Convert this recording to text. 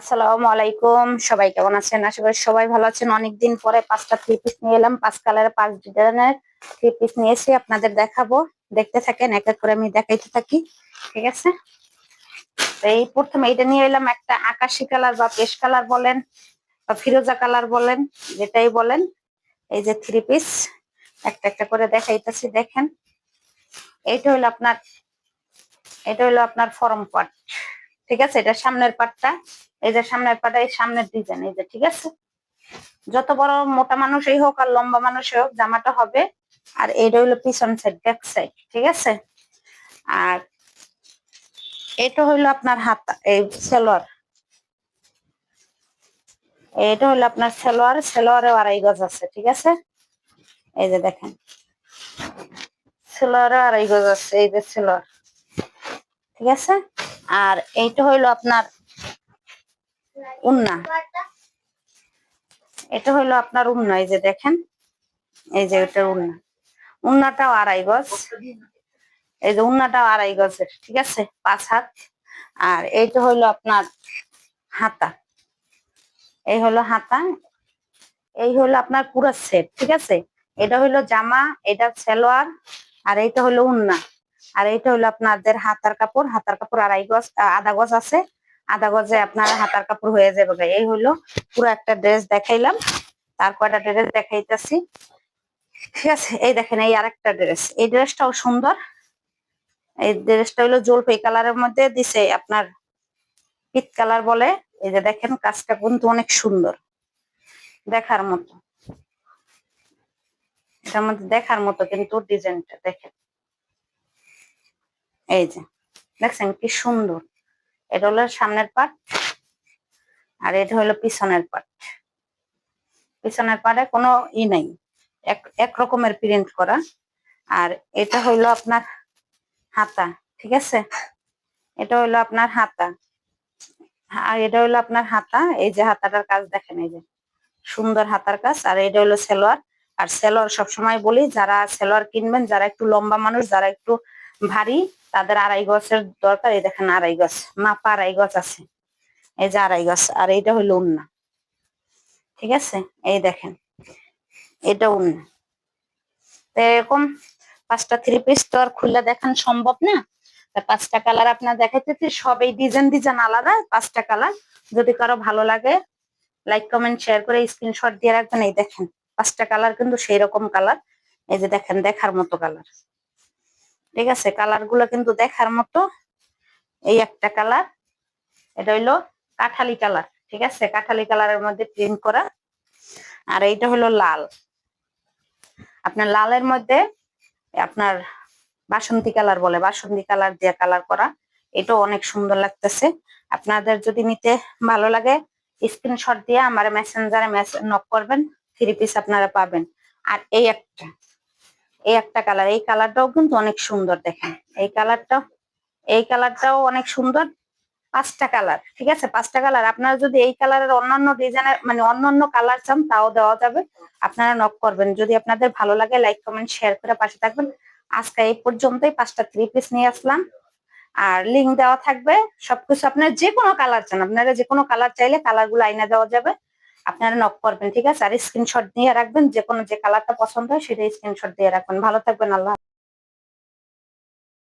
আসসালামু আলাইকুম। সবাই কেমন আছেন? আশা করি সবাই ভালো আছেন। অনেকদিন পরে পাঁচটা থ্রি পিস নিয়ে এলাম। পাঁচ কালারের পাঁচ ডিজাইনের থ্রি পিস নিয়েছি। আপনাদের দেখাবো। দেখতে থাকেন, এক এক করে আমি দেখাইতে থাকি। ঠিক আছে? এই প্রথমে এটা নিয়ে এলাম একটা আকাশি কালার বা পেশ কালার বলেন বা ফিরোজা কালার বলেন, যেটাই বলেন। এই যে থ্রি পিস একটা একটা করে দেখাইতেছি। দেখেন, এইটা হলো আপনার এটা হলো আপনার ফরম পাট। ঠিক আছে? এটা সামনের পাটটা। এই যে সামনের পাটা এই সামনের ডিজাইন এই যে, ঠিক আছে? যত বড় মোটা মানুষই হোক আর লম্বা মানুষই হোক, জামাটা হবে। আর এটা হলো পিছন সাইড ব্যাক সাইড ঠিক আছে? আর এটা হইল আপনার হাতা, এই সেলোয়ার। এটা হলো আপনার সেলোয়ার, সেলোয়ারেও আড়াই গজ আছে, ঠিক আছে? এই যে দেখেন। সেলোয়ারে আড়াই গজ আছে, এই যে সেলোয়ার। ঠিক আছে? আর এইটা হইল আপনার উন্না। এটা হইল আপনার উন্না, এই যে দেখেন, এই যে এটা উন্না। উন্নাটাও আড়াই গজ, এই যে উন্নাটাও আড়াই গজের, ঠিক আছে? পাঁচ হাত। আর এইটা হইল আপনার হাতা। এই হলো হাতা, এই হলো আপনার পুরো সেট ঠিক আছে? এটা হইল জামা, এটা সালোয়ার, আর এইটা হলো উন্না। আর এটা হলো আপনাদের হাতার কাপড়। হাতার কাপড় আড়াই গজ আধা গজ আছে। আধা গজে আপনার হাতার কাপড় হয়ে যাবে। এই হলো পুরো একটা ড্রেস দেখাইলাম। তার কয়টা ড্রেস দেখাইতেছি। ঠিক আছে, এই দেখেন এই আরেকটা ড্রেস। এই ড্রেসটাও সুন্দর। এই ড্রেসটা হলো জলপাই কালারের মধ্যে দিছে আপনার পিত কালার বলে। এই যে দেখেন, কাজটা কিন্তু অনেক সুন্দর। দেখার মতো। এটার মধ্যে দেখার মতো কিন্তু ডিজাইনটা, দেখেন। এই যে, দেখছেন কি সুন্দর। এটা হলো সামনের পাট আর এটা হলো পিছনের পাট। পিছনের পাটে কোনো ই নাই, এক এক রকমের প্রিন্ট করা। আর এটা হইল আপনার হাতা, ঠিক আছে? এটা হইল আপনার হাতা। আর এটা হইল আপনার হাতা, এই যে হাতাটার কাজ দেখেন, এই যে সুন্দর হাতার কাজ। আর এটা হইল সেলোয়ার। আর সেলোয়ার সবসময় বলি, যারা সেলোয়ার কিনবেন, যারা একটু লম্বা মানুষ, যারা একটু ভারী তাদের আড়াই গছের দরকার, এই দেখেন আড়াই গছ, মাপা আড়াই গছ আছে। এই যে আড়াই গছ, আর এইটা হইল উন্না। ঠিক আছে? এই দেখেন, এটা উন্না। তো এরকম পাঁচটা থ্রি পিস তো আর খুললে দেখান সম্ভব না। পাঁচটা কালার আপনার দেখাইতেছি সব এই ডিজাইন ডিজাইন আলাদা, পাঁচটা কালার যদি কারও ভালো লাগে লাইক কমেন্ট শেয়ার করে স্ক্রিনশট দিয়ে রাখবেন। এই দেখেন, পাঁচটা কালার কিন্তু সেই রকম কালার এই যে দেখেন, দেখার মতো কালার ঠিক আছে? কালারগুলো কিন্তু দেখার মতো এই একটা কালার এটা হইল কাঠালি কালার ঠিক আছে? কাঠালি কালারের মধ্যে প্রিন্ট করা। আর এইটা হলো লাল। আপনার লালের মধ্যে আপনার বাসন্তী কালার বলে, বাসন্তী কালার দিয়ে কালার করা। এটাও অনেক সুন্দর লাগতেছে। আপনাদের যদি নিতে ভালো লাগে স্ক্রিনশট দিয়ে আমার মেসেঞ্জারে মেসেজ নক করবেন থ্রি পিস আপনারা পাবেন। আর এই একটা এই একটা কালার এই কালারটাও কিন্তু অনেক সুন্দর দেখেন। এই কালারটাও এই কালারটাও অনেক সুন্দর। পাঁচটা কালার ঠিক আছে? পাঁচটা কালার আপনারা যদি এই কালারের অন্যান্য ডিজাইনের মানে অন্যান্য কালার চান, তাও দেওয়া যাবে। আপনারা নক করবেন। যদি আপনাদের ভালো লাগে লাইক কমেন্ট শেয়ার করে পাশে থাকবেন। আজকে এই পর্যন্তই, পাঁচটা থ্রি পিস নিয়ে আসলাম। আর লিঙ্ক দেওয়া থাকবে, সবকিছু আপনার যে কোনো কালার চান, আপনারা যে কোনো কালার চাইলে কালারগুলো আইনা দেওয়া যাবে। আপনারা নক করবেন, ঠিক আছে? আর স্ক্রিনশট নিয়ে রাখবেন যে কোনো যে কালারটা পছন্দ হয় সেটা স্ক্রিনশট দিয়ে রাখবেন। ভালো থাকবেন, আল্লাহ